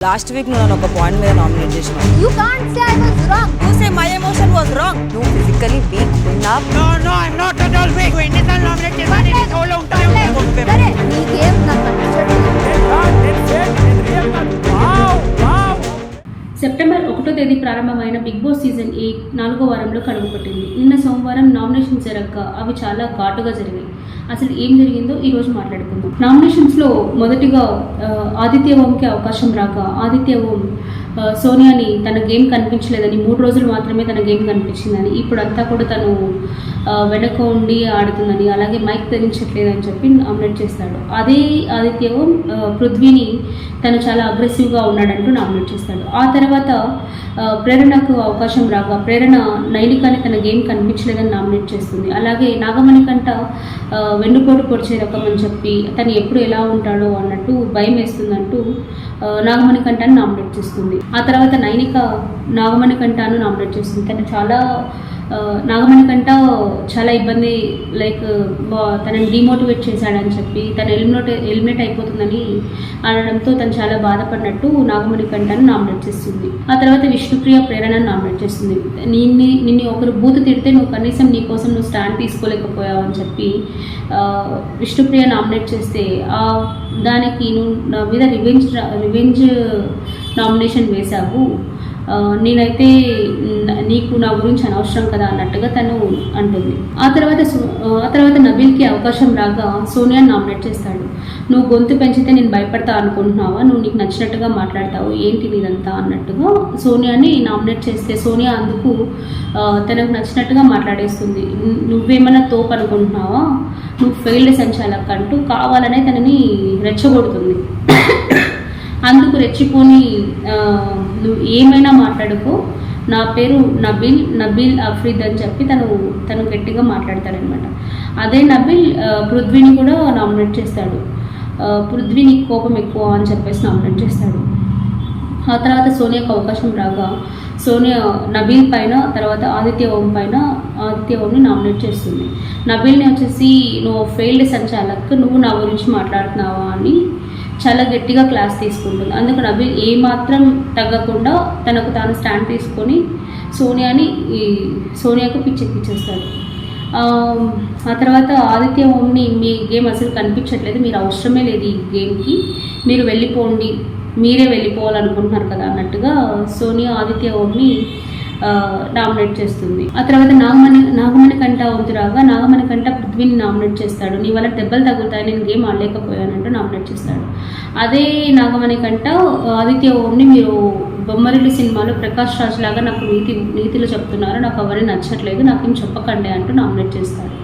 Last week నువ్వు నన్ను ఒక పాయింట్ మీద నామినేట్ చేసినావు You can't say I was wrong. You say my emotion was wrong నువ్వు ఫిజికలీ వీక్ ఉన్నా No, no, I'm not at all weak. ఎన్నిసార్లు ఒకటో తేదీ ప్రారంభమైన బిగ్ బాస్ సీజన్ ఎయిట్ నాలుగో వారంలో కడుగుపట్టింది నిన్న సోమవారం నామినేషన్ జరగక అవి చాలా ఘాటుగా జరిగాయి. అసలు ఏం జరిగిందో ఈ రోజు మాట్లాడుకుందాం. నామినేషన్స్లో మొదటిగా ఆదిత్య ఓంకి అవకాశం రాక ఆదిత్య ఓం సోనియాని తన గేమ్ కనిపించలేదని మూడు రోజులు మాత్రమే తన గేమ్ కనిపించిందని ఇప్పుడు అంతా కూడా తను వెనక ఉండి ఆడుతుందని అలాగే మైక్ ధరించట్లేదని చెప్పి నామినేట్ చేస్తాడు. అదే ఆదిత్యవో పృథ్వీని తను చాలా అగ్రెసివ్గా ఉన్నాడంటూ నామినేట్ చేస్తాడు. ఆ తర్వాత ప్రేరణకు అవకాశం రాగా ప్రేరణ నైనికాని తన గేమ్ కనిపించలేదని నామినేట్ చేస్తుంది. అలాగే నాగమణి కంట వెన్నుపోటు పొడిచే రకం అని చెప్పి తను ఎప్పుడు ఎలా ఉంటాడో అన్నట్టు భయం వేస్తుందంటూ నాగమణి కంటని నామినేట్ చేస్తుంది. ఆ తర్వాత నైనిక నాగమణి కంటాను నామినేట్ చేస్తుంది తను చాలా నాగమణి కంట చాలా ఇబ్బంది లైక్ తనని డిమోటివేట్ చేశాడని చెప్పి తను ఎలిమినేట్ ఎలిమినేట్ అయిపోతుందని అనడంతో తను చాలా బాధపడినట్టు నాగమణి కంటను నామినేట్ చేస్తుంది. ఆ తర్వాత విష్ణుప్రియ ప్రేరణను నామినేట్ చేస్తుంది. నిన్ను నిన్ను ఒకరు బూత్ తిడితే నువ్వు కనీసం నీ కోసం నువ్వు స్టాండ్ తీసుకోలేకపోయావు అని చెప్పి విష్ణుప్రియ నామినేట్ చేస్తే ఆ దానికి నువ్వు నా మీద రివెంజ్ రివెంజ్ నామినేషన్ వేశావు. నేనైతే నీకు నా గురించి అనవసరం కదా అన్నట్టుగా తను అంటుంది. ఆ తర్వాత సో- ఆ తర్వాత నబీల్కి అవకాశం రాగా సోనియా నామినేట్ చేస్తాడు. నువ్వు గొంతు పెంచితే నేను భయపడతా అనుకుంటున్నావా? నువ్వు నీకు నచ్చినట్టుగా మాట్లాడతావు. ఏంటి నీదంతా అన్నట్టుగా సోనియాని నామినేట్ చేస్తే సోనియా అందుకు తనకు నచ్చినట్టుగా మాట్లాడేస్తుంది. నువ్వేమైనా తోపు అనుకుంటున్నావా? నువ్వు ఫెయిల్డ్ సంచాలక్ అంటూ కావాలనే తనని రెచ్చగొడుతుంది. అందుకు రెచ్చిపోని నువ్వు ఏమైనా మాట్లాడుకో. నా పేరు నబిల్ నబిల్ అఫ్రీద్ అని చెప్పి తను తను గట్టిగా మాట్లాడతాడనమాట. అదే నబిల్ పృథ్విని పృథ్వీని కూడా నామినేట్ చేస్తాడు. పృథ్విని పృథ్వీని కోపం ఎక్కువ అని చెప్పేసి నామినేట్ చేస్తాడు. ఆ తర్వాత సోనియాకు అవకాశం రాగా సోనియా నబీల్ పైన తర్వాత ఆదిత్య ఓం పైన ఆదిత్య ఓంని నామినేట్ చేస్తుంది. నబీల్ని వచ్చేసి నువ్వు ఫెయిల్డ్ సంచాలక్ నువ్వు నా గురించి మాట్లాడుతున్నావా? అని చాలా గట్టిగా క్లాస్ తీసుకుంటుంది. అందుకు నబీల్ ఏమాత్రం తగ్గకుండా తనకు తాను స్టాండ్ తీసుకొని సోనియాని ఈ సోనియాకు పిచ్చెక్కిచ్చేస్తాడు ఆ, ఆ తర్వాత ఆదిత్య ఓమ్ని మీ గేమ్ అసలు కనిపించట్లేదు మీరు అవసరమే లేదు ఈ గేమ్కి. మీరు వెళ్ళిపోండి మీరే వెళ్ళిపోవాలనుకుంటున్నారు కదా అన్నట్టుగా సోనియా ఆదిత్య ఓమ్ని నామినేట్ చేస్తుంది. ఆ తర్వాత నాగమణి నాగమణి కంట వంతు రాగా నాగమణి కంట నామినేట్ చేస్తాడు. నీ వల్ల దెబ్బలు తగులుతాయి నేను గేమ్ ఆడలేకపోయానంటూ నామినేట్ చేస్తాడు. అదే నాగమణి కంట ఆదిత్య ఓంని మీరు బొమ్మరిల్లు సినిమాలో ప్రకాష్ రాజ్ లాగా నాకు నీతి నీతిలో చెప్తున్నారు. నాకు అవన్నీ నచ్చట్లేదు నాకు ఏం చెప్పకండి అంటూ నామినేట్ చేస్తాడు.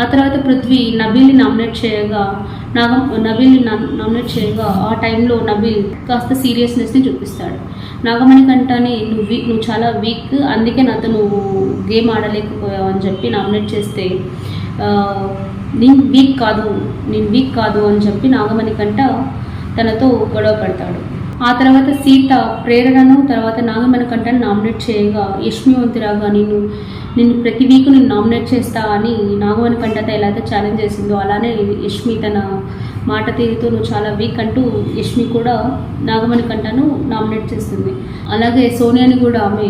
ఆ తర్వాత పృథ్వీ నబీల్ని నామినేట్ చేయగా నాగం నబీల్ని నామినేట్ చేయగా ఆ టైంలో నబీల్ కాస్త సీరియస్నెస్ని చూపిస్తాడు. నాగమణి కంటనే నువ్వు వీక్ నువ్వు చాలా వీక్ అందుకే నాతో నువ్వు గేమ్ ఆడలేకపోయావు అని చెప్పి నామినేట్ చేస్తే నేను వీక్ కాదు నేను వీక్ కాదు అని చెప్పి నాగమణి కంట తనతో గొడవ పడతాడు. ఆ తర్వాత సీత ప్రేరణను తర్వాత నాగమణి కంటను నామినేట్ చేయగా యష్మివంతురాగా నేను నిన్ను ప్రతి వీక్ నేను నామినేట్ చేస్తా అని నాగమణి కంటతో ఎలా అయితే ఛాలెంజ్ చేసిందో అలానే యష్మి తన మాట తీరుతో నువ్వు చాలా వీక్ అంటూ యష్మి కూడా నాగమణి కంటను నామినేట్ చేస్తుంది. అలాగే సోనియాని కూడా ఆమె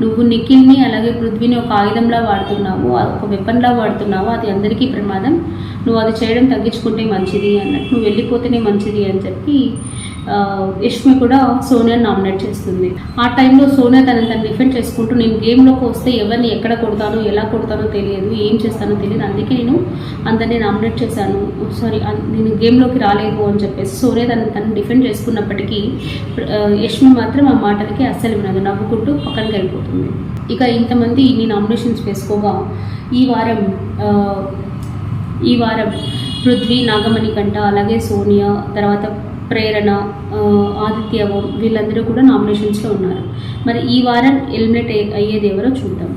నువ్వు నిఖిల్ని అలాగే పృథ్వీని ఒక ఆయుధంలా వాడుతున్నావు ఒక వెపన్లా వాడుతున్నావు అది అందరికీ ప్రమాదం. నువ్వు అది చేయడం తగ్గించుకుంటే మంచిది అన్నట్టు నువ్వు వెళ్ళిపోతేనే మంచిది అని చెప్పి యష్మి కూడా సోనియాని నామినేట్ చేస్తుంది. ఆ టైంలో సోనియా తనని తను డిఫెండ్ చేసుకుంటూ నేను గేమ్లోకి వస్తే ఎవరిని ఎక్కడ కొడతానో ఎలా కొడతానో తెలియదు ఏం చేస్తానో తెలియదు. అందుకే నేను అందరినీ నామినేట్ చేశాను. సారీ నేను గేమ్లోకి రాలేదు అని చెప్పేసి సోనియా తనని తను డిఫెండ్ చేసుకున్నప్పటికీ యష్మి మాత్రం ఆ మాటలకి అస్సలు వినదు. నవ్వుకుంటూ పక్కనకి వెళ్ళిపోతుంది. ఇక ఇంతమంది ఇన్ని నామినేషన్స్ వేసుకోగా ఈ వారం ఈ వారం పృథ్వీ నాగమణి కంట అలాగే సోనియా తర్వాత ప్రేరణ ఆ, ఆదిత్య ఓం వీళ్ళందరూ కూడా నామినేషన్స్లో ఉన్నారు. మరి ఈ వారం ఎలిమినేట్ అయ్యేది ఎవరో చూద్దాం.